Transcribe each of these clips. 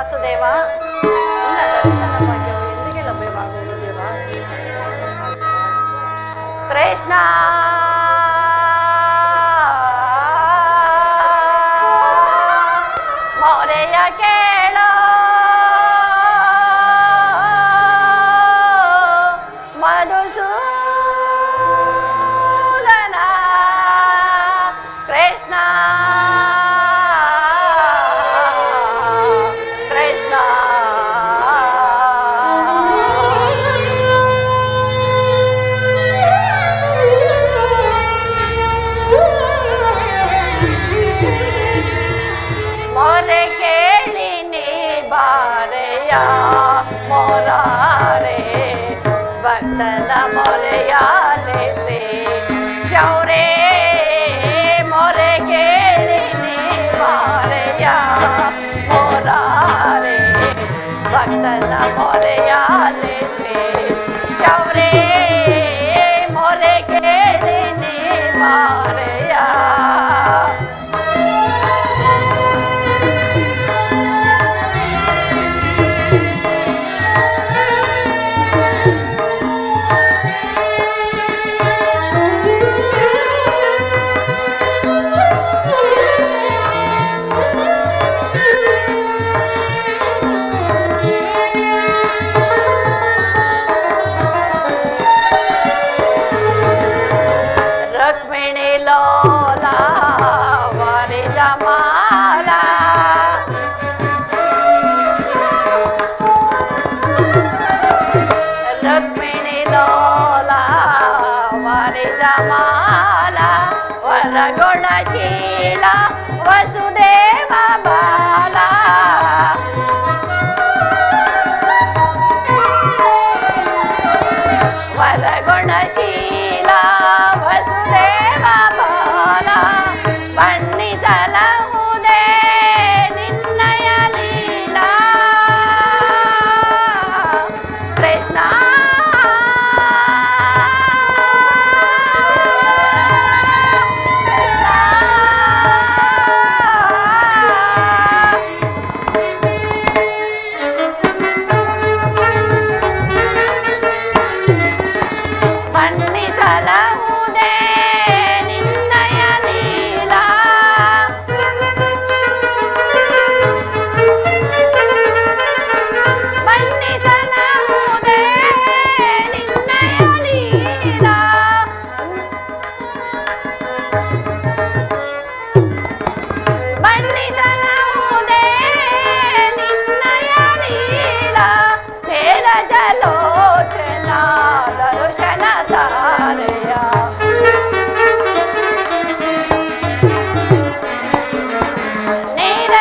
ವಾಸುದೇವ ನಿನ್ನ ದರ್ಶನ ಭಾಗ್ಯವು ಎಂದಿಗೆ ಲಭ್ಯವಾಗುವುದು ದೇವ ಕೃಷ್ಣ मोरारे बदल मोरे याले से शौरे मोरे गेलिने मारया मोरारे बदल मोरे याले से शौरे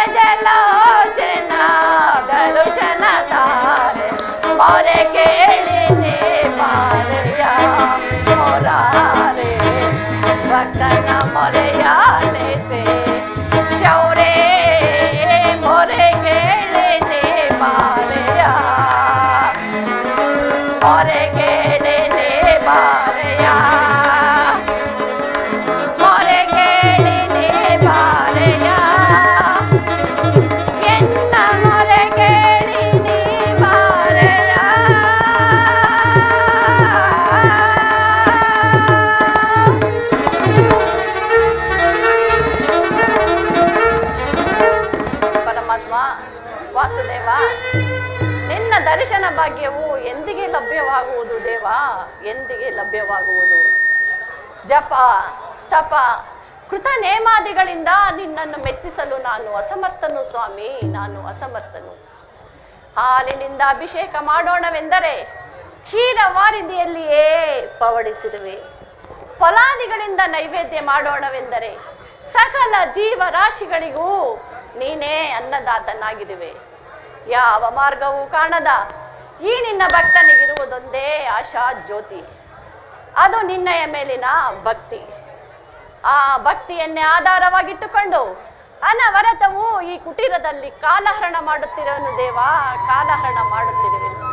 Angelo. ನಿನ್ನ ದರ್ಶನ ಭಾಗ್ಯವು ಎಂದಿಗೆ ಲಭ್ಯವಾಗುವುದು ದೇವ? ಎಂದಿಗೆ ಲಭ್ಯವಾಗುವುದು? ಜಪ, ತಪ, ಕೃತ ನೇಮಾದಿಗಳಿಂದ ನಿನ್ನನ್ನು ಮೆಚ್ಚಿಸಲು ನಾನು ಅಸಮರ್ಥನು ಸ್ವಾಮಿ, ನಾನು ಅಸಮರ್ಥನು. ಹಾಲಿನಿಂದ ಅಭಿಷೇಕ ಮಾಡೋಣವೆಂದರೆ ಕ್ಷೀರ ವಾರಿದಿಯಲ್ಲಿಯೇ ಪವಡಿಸಿರುವೆ. ಫಲಾದಿಗಳಿಂದ ನೈವೇದ್ಯ ಮಾಡೋಣವೆಂದರೆ ಸಕಲ ಜೀವರಾಶಿಗಳಿಗೂ ನೀನೇ ಅನ್ನದಾತನಾಗಿರುವೆ. ಯಾವ ಮಾರ್ಗವೂ ಕಾಣದ. ಈ ನಿನ್ನ ಭಕ್ತನಿಗಿರುವುದೊಂದೇ ಆಶಾ ಜ್ಯೋತಿ. ಅದು ನಿನ್ನಯ ಮೇಲಿನ ಭಕ್ತಿ. ಆ ಭಕ್ತಿಯನ್ನೇ ಆಧಾರವಾಗಿಟ್ಟುಕೊಂಡು ಅನವರತವು ಈ ಕುಟೀರದಲ್ಲಿ ಕಾಲಹರಣ ಮಾಡುತ್ತಿರುವನು ದೇವ, ಕಾಲಹರಣ ಮಾಡುತ್ತಿರುವೆನು.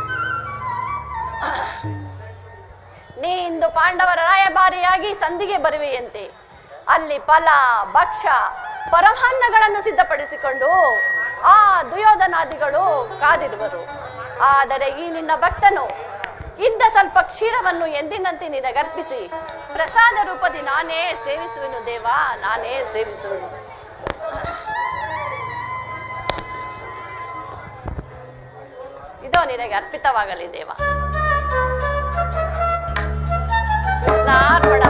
ನೀ ಇಂದು ಪಾಂಡವರ ರಾಯಭಾರಿಯಾಗಿ ಸಂಧಿಗೆ ಬರುವೆಯಂತೆ. ಅಲ್ಲಿ ಫಲ, ಭಕ್ಷ್ಯ ಪರಮಾನ್ನಗಳನ್ನು ಸಿದ್ಧಪಡಿಸಿಕೊಂಡು ಆ ದುಯೋಧನಾದಿಗಳು ಕಾದಿರುವರು. ಆದರೆ ಈ ನಿನ್ನ ಭಕ್ತನು ಇದ್ದ ಸ್ವಲ್ಪ ಕ್ಷೀರವನ್ನು ಎಂದಿನಂತೆ ನಿನಗರ್ಪಿಸಿ, ಪ್ರಸಾದ ರೂಪದಿ ನಾನೇ ಸೇವಿಸುವೆನು ದೇವ, ನಾನೇ ಸೇವಿಸುವೆನು. ಇದು ನಿನಗೆ ಅರ್ಪಿತವಾಗಲಿ ದೇವ. ಕೃಷ್ಣಾರ್ಪಣ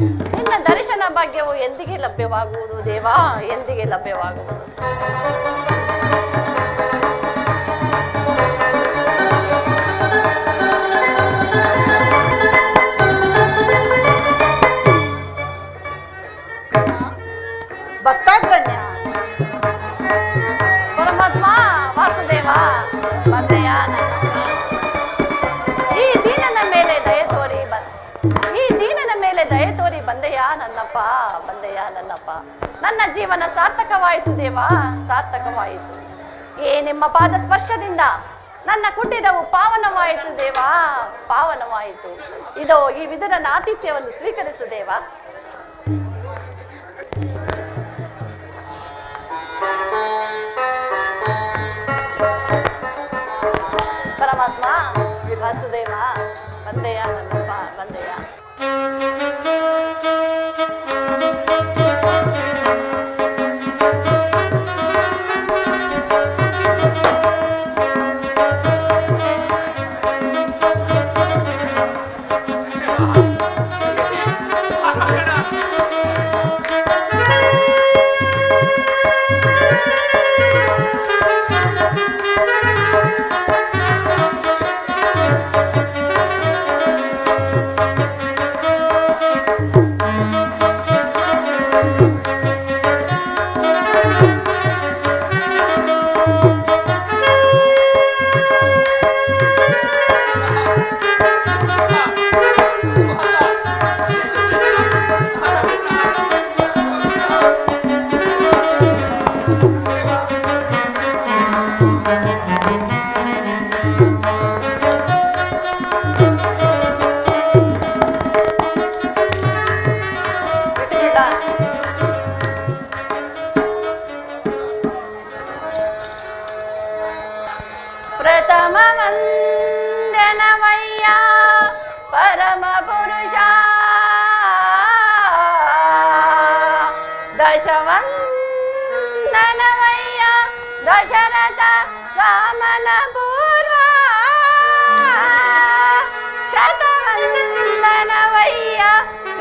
ನಿನ್ನ ದರ್ಶನ ಭಾಗ್ಯವು ಎಂದಿಗೆ ಲಭ್ಯವಾಗುವುದು ದೇವಾ? ಎಂದಿಗೆ ಲಭ್ಯವಾಗುವುದು? ನನ್ನ ಜೀವನ ಸಾರ್ಥಕವಾಯಿತು ದೇವ, ಸಾರ್ಥಕವಾಯಿತು. ಏ ನಿಮ್ಮ ಪಾದ ಸ್ಪರ್ಶದಿಂದ ನನ್ನ ಕುಟೀರವು ಪಾವನವಾಯಿತು ದೇವ, ಪಾವನವಾಯಿತು. ಇದೋ ಈ ವಿದುರನ ಆತಿಥ್ಯವನ್ನು ಸ್ವೀಕರಿಸು ದೇವ.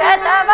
ሸጠባ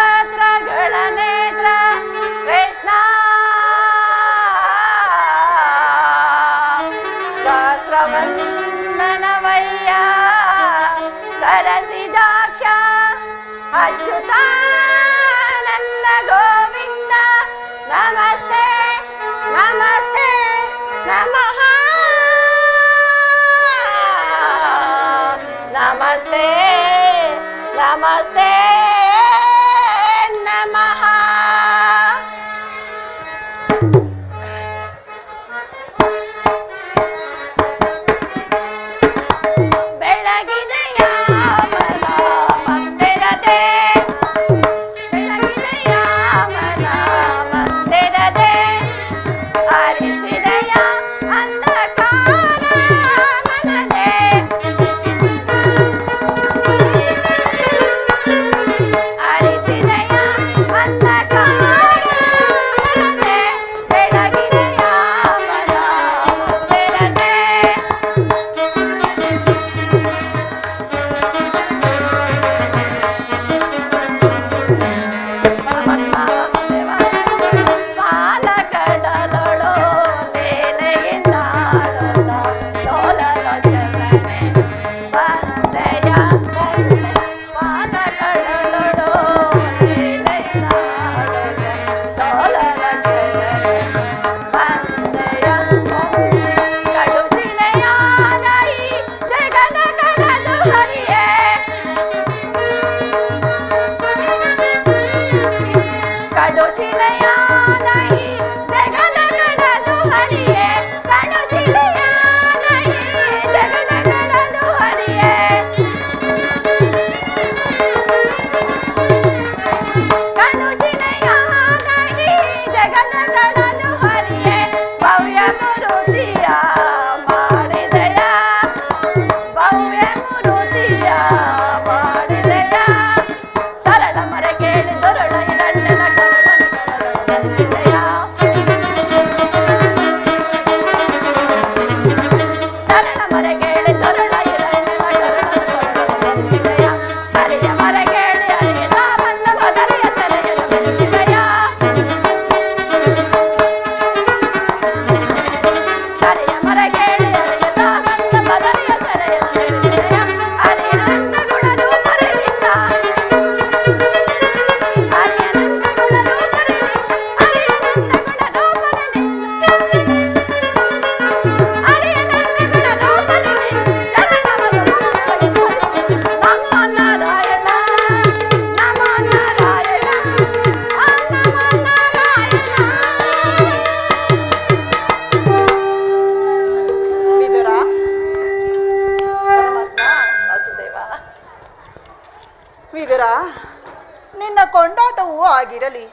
ಕೊಂಡಾಟವೂ ಆಗಿರಲಿ.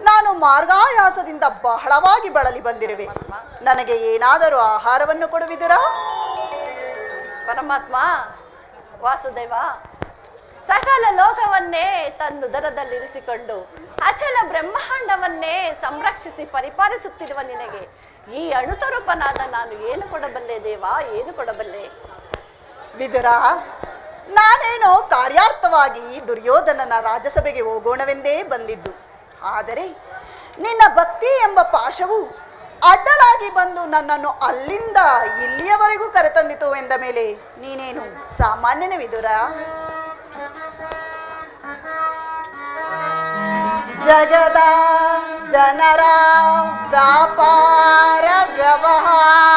ನಾನು ಮಾರ್ಗಾಯಾಸದಿಂದ ಬಹಳವಾಗಿ ಬಳಲಿ ಬಂದಿರುವೆ. ನನಗೆ ಏನಾದರೂ ಆಹಾರವನ್ನು ಕೊಡುವಿದುರಾ? ಪರಮಾತ್ಮ ವಾಸುದೇವ ಸಕಲ ಲೋಕವನ್ನೇ ತನ್ನುದರದಲ್ಲಿರಿಸಿಕೊಂಡು ಅಚಲ ಬ್ರಹ್ಮಾಂಡವನ್ನೇ ಸಂರಕ್ಷಿಸಿ ಪರಿಪಾಲಿಸುತ್ತಿರುವ ನಿನಗೆ ಈ ಅಣುಸ್ವರೂಪನಾದ ನಾನು ಏನು ಕೊಡಬಲ್ಲೆ ದೇವ ಏನು ಕೊಡಬಲ್ಲೆ? ವಿದುರ ನಾನೇನೋ ಕಾರ್ಯಾರ್ಥವಾಗಿ ದುರ್ಯೋಧನನ ರಾಜಸಭೆಗೆ ಹೋಗೋಣವೆಂದೇ ಬಂದಿದ್ದು. ಆದರೆ ನಿನ್ನ ಭಕ್ತಿ ಎಂಬ ಪಾಶವು ಅಡ್ಡಲಾಗಿ ಬಂದು ನನ್ನನ್ನು ಅಲ್ಲಿಂದ ಇಲ್ಲಿಯವರೆಗೂ ಕರೆತಂದಿತು ಎಂದ ಮೇಲೆ ನೀನೇನು ಸಾಮಾನ್ಯನೇ ವಿದುರ? ಜಗದ ಜನರ ವ್ಯಾಪಾರ ವ್ಯವಹಾರ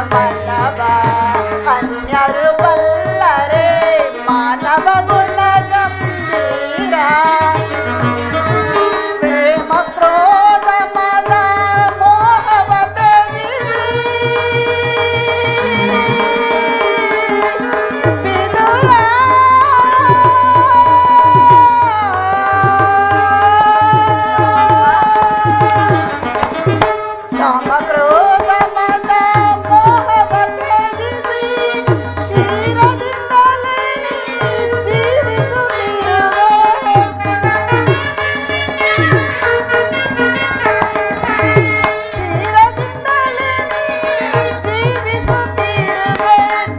ನಿನ್ನಯ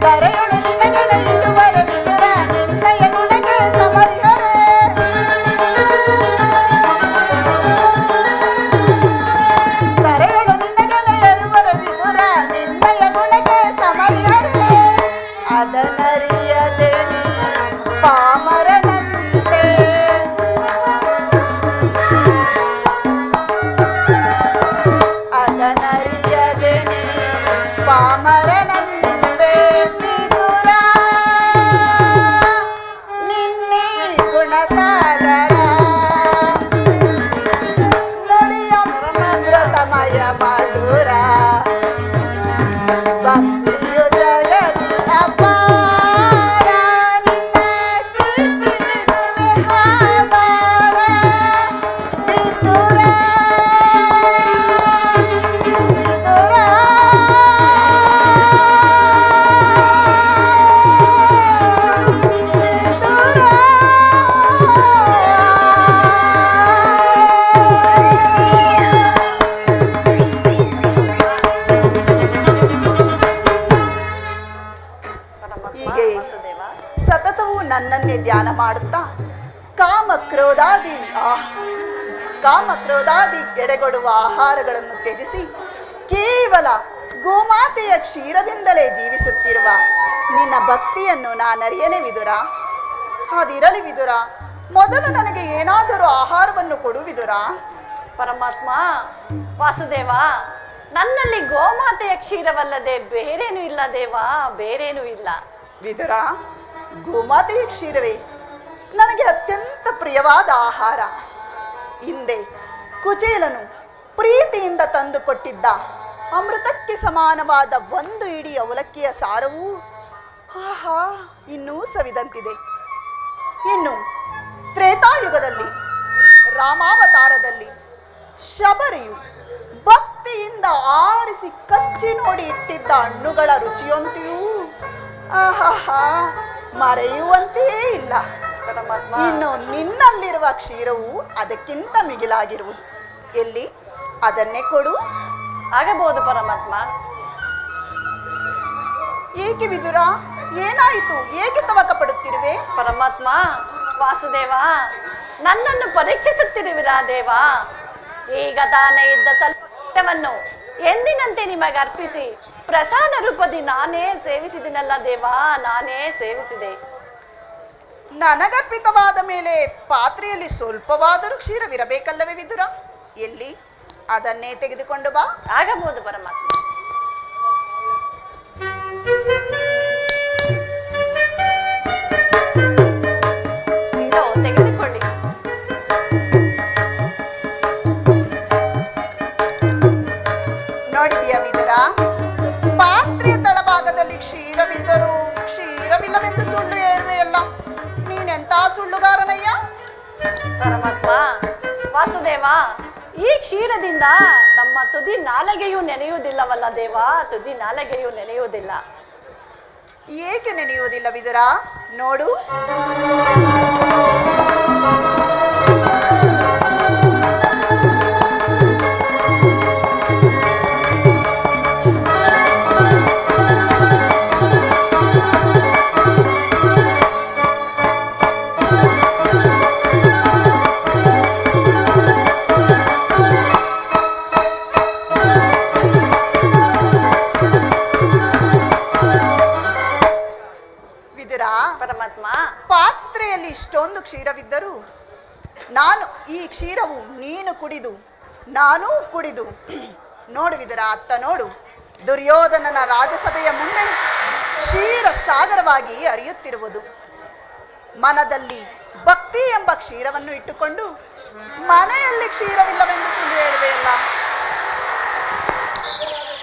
தரை ಅದಿರಲಿ ವಿದುರ. ಮೊದಲು ನನಗೆ ಏನಾದರೂ ಆಹಾರವನ್ನು ಕೊಡು ವಿದುರ. ಪರಮಾತ್ಮ, ವಾಸುದೇವ, ನನ್ನಲ್ಲಿ ಗೋಮಾತೆಯ ಕ್ಷೀರವಲ್ಲದೆ ಬೇರೇನೂ ಇಲ್ಲ ದೇವ, ಬೇರೇನೂ ಇಲ್ಲ. ವಿದುರ, ಗೋಮಾತೆಯ ಕ್ಷೀರವೇ, ನನಗೆ ಅತ್ಯಂತ ಪ್ರಿಯವಾದ ಆಹಾರ. ಹಿಂದೆ ಕುಚೇಲನು ಪ್ರೀತಿಯಿಂದ ತಂದು ಕೊಟ್ಟಿದ್ದ ಅಮೃತಕ್ಕೆ ಸಮಾನವಾದ ಒಂದು ಇಡೀ ಅವಲಕ್ಕಿಯ ಸಾರವು, ಆಹಾ, ಇನ್ನೂ ಸವಿದಂತಿದೆ. ಇನ್ನು ತ್ರೇತಾಯುಗದಲ್ಲಿ, ರಾಮಾವತಾರದಲ್ಲಿ ಶಬರಿಯು ಭಕ್ತಿಯಿಂದ ಆರಿಸಿ ಕಚ್ಚಿ ನೋಡಿ ಇಟ್ಟಿದ್ದ ಹಣ್ಣುಗಳ ರುಚಿಯಂತೆಯೂ ಆಹಾಹಾ, ಮರೆಯುವಂತೆಯೇ ಇಲ್ಲ. ಇನ್ನು ನಿನ್ನಲ್ಲಿರುವ ಕ್ಷೀರವು ಅದಕ್ಕಿಂತ ಮಿಗಿಲಾಗಿರುವುದು. ಎಲ್ಲಿ? ಅದನ್ನೇ ಕೊಡು. ಆಗಬಹುದು ಪರಮಾತ್ಮ. ಏಕೆ ವಿದುರ? ಏನಾಯಿತು? ಹೇಗೆ ತವಕ ಪಡುತ್ತಿರುವೆ ಪರಮಾತ್ಮ ವಾಸುದೇವ ನನ್ನನ್ನು ಪರೀಕ್ಷಿಸುತ್ತಿರುವಿರಾ ದೇವ? ಈಗ ತಾನೇ ಇದ್ದ ಸ್ವಲ್ಪ ಎಂದಿನಂತೆ ನಿಮಗೆ ಅರ್ಪಿಸಿ ಪ್ರಸಾದ ರೂಪದಿ ನಾನೇ ಸೇವಿಸಿದಿನಲ್ಲ ದೇವಾ ನಾನೇ ಸೇವಿಸಿದೆ. ನನಗರ್ಪಿತವಾದ ಮೇಲೆ ಪಾತ್ರೆಯಲ್ಲಿ ಸ್ವಲ್ಪವಾದರೂ ಕ್ಷೀರವಿರಬೇಕಲ್ಲವೇ ವಿದುರ? ಎಲ್ಲಿ? ಅದನ್ನೇ ತೆಗೆದುಕೊಂಡು ಬಾ. ಆಗಬಹುದು ಪರಮಾತ್ಮ. ವಿದುರ ಪಾತ್ರೆಯ ತಳಭಾಗದಲ್ಲಿ ಕ್ಷೀರವಿದ್ದರೂ ಕ್ಷೀರವಿಲ್ಲವೆಂದು ಸುಳ್ಳು ಹೇಳುವೆಯಲ್ಲ. ನೀನೆಂತ ಸುಳ್ಳುಗಾರನಯ್ಯ? ಪರಮಾತ್ಮ ವಾಸುದೇವ ಈ ಕ್ಷೀರದಿಂದ ತಮ್ಮ ತುದಿ ನಾಲಗೆಯೂ ನೆನೆಯುವುದಿಲ್ಲವಲ್ಲ ದೇವ? ತುದಿ ನಾಲಗೆಯೂ ನೆನೆಯುವುದಿಲ್ಲ. ಏಕೆ ನೆನೆಯುವುದಿಲ್ಲ ವಿದುರ ನೋಡು. ಪರಮಾತ್ಮ, ಪಾತ್ರೆಯಲ್ಲಿ ಇಷ್ಟೊಂದು ಕ್ಷೀರವಿದ್ದರೂ ನಾನು ಈ ಕ್ಷೀರವು ನೀನು ಕುಡಿದು, ನಾನೂ ಕುಡಿದು. ನೋಡುವಿದರ ಅತ್ತ ನೋಡು, ದುರ್ಯೋಧನನ ರಾಜಸಭೆಯ ಮುಂದೆ ಕ್ಷೀರ ಸಾಗರವಾಗಿ ಅರಿಯುತ್ತಿರುವುದು ಮನದಲ್ಲಿ ಭಕ್ತಿ ಎಂಬ ಕ್ಷೀರವನ್ನು ಇಟ್ಟುಕೊಂಡು ಮನೆಯಲ್ಲಿ ಕ್ಷೀರವಿಲ್ಲವೆಂದು ಸುಳ್ಳು ಹೇಳುವೆಯಲ್ಲ.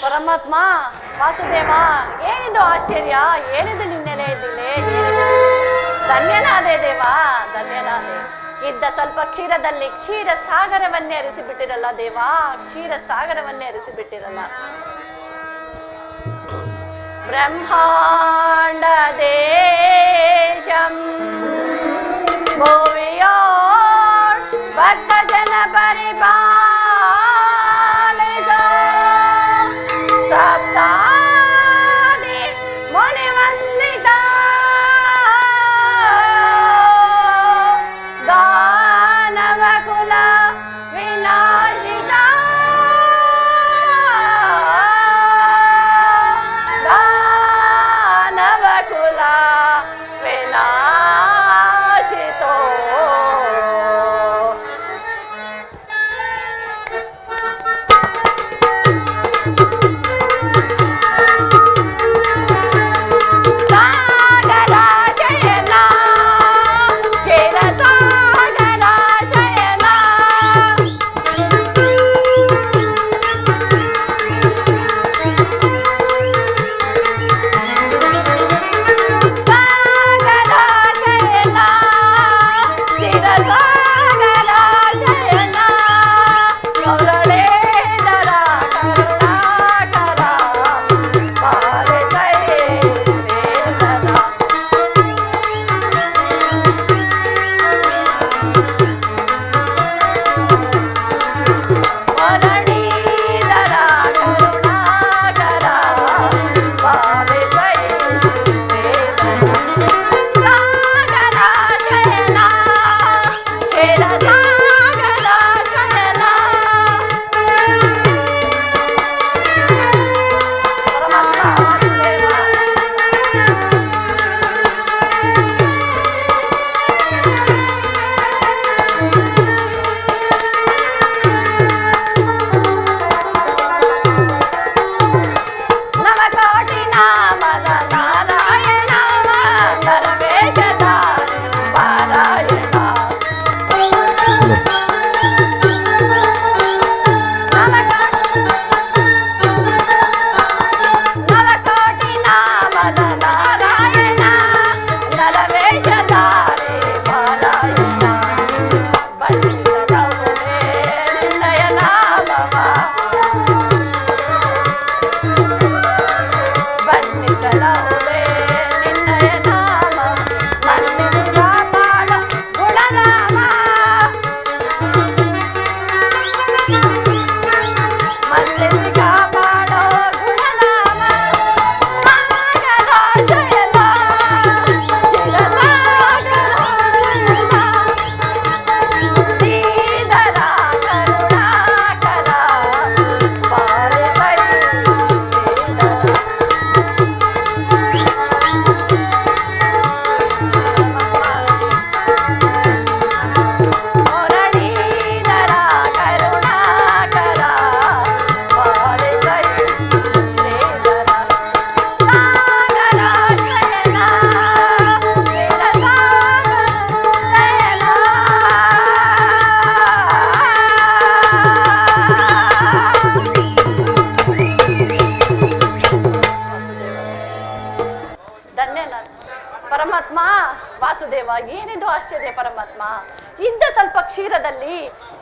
ಪರಮಾತ್ಮ, ವಾಸುದೇವ, ಏನಿದು ಆಶ್ಚರ್ಯ? ಏನಿದು ನಿನ್ನೆಲೆ ದಿಲೆ ಏನಿದು ಧನ್ಯನಾದೆ ದೇವ, ಧನ್ಯನಾದೆ. ಇದ್ದ ಸ್ವಲ್ಪ ಕ್ಷೀರದಲ್ಲಿ ಕ್ಷೀರ ಸಾಗರವನ್ನೇ ಅರಿಸಿಬಿಟ್ಟಿರಲ್ಲ ದೇವ, ಕ್ಷೀರ ಸಾಗರವನ್ನೇ ಅರಿಸಿಬಿಟ್ಟಿರಲ್ಲ ಬ್ರಹ್ಮಾಂಡ ದೇಶಂ ಭುವಿಯೋಳ್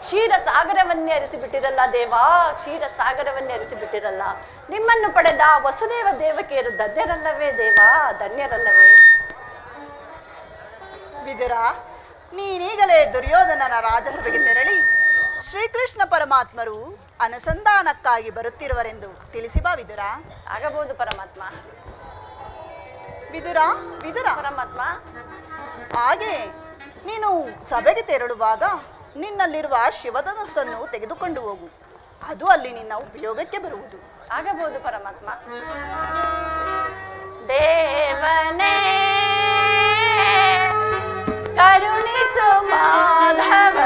ಕ್ಷೀರ ಸಾಗರವನ್ನೇ ಅರಿಸಿಬಿಟ್ಟಿರಲ್ಲ ದೇವ ಕ್ಷೀರ ಸಾಗರವನ್ನೇ ಅರಿಸಿಬಿಟ್ಟಿರಲ್ಲ. ನಿಮ್ಮನ್ನು ಪಡೆದ ವಸುದೇವ ದೇವಕಿಯರು ಧನ್ಯರಲ್ಲವೇ ದೇವ ಧನ್ಯರಲ್ಲವೇ. ವಿದುರ ನೀನೀಗಲೇ ದುರ್ಯೋಧನನ ರಾಜಸಭೆಗೆ ತೆರಳಿ ಶ್ರೀಕೃಷ್ಣ ಪರಮಾತ್ಮರು ಅನುಸಂಧಾನಕ್ಕಾಗಿ ಬರುತ್ತಿರುವರೆಂದು ತಿಳಿಸಿ ಬಾ ವಿದುರ. ಆಗಬಹುದು ಪರಮಾತ್ಮ. ವಿದುರ ವಿದುರ. ಪರಮಾತ್ಮ. ಹಾಗೆ ನೀನು ಸಭೆಗೆ ತೆರಳುವಾಗ ನಿನ್ನಲ್ಲಿರುವ ಶಿವಧನಸ್ಸನ್ನು ತೆಗೆದುಕೊಂಡು ಹೋಗು. ಅದು ಅಲ್ಲಿ ನಿನ್ನ ಉಪಯೋಗಕ್ಕೆ ಬರುವುದು. ಆಗಬಹುದು ಪರಮಾತ್ಮ. ದೇವನೇ ಕರುಣಿಸು ಮಾಧವ.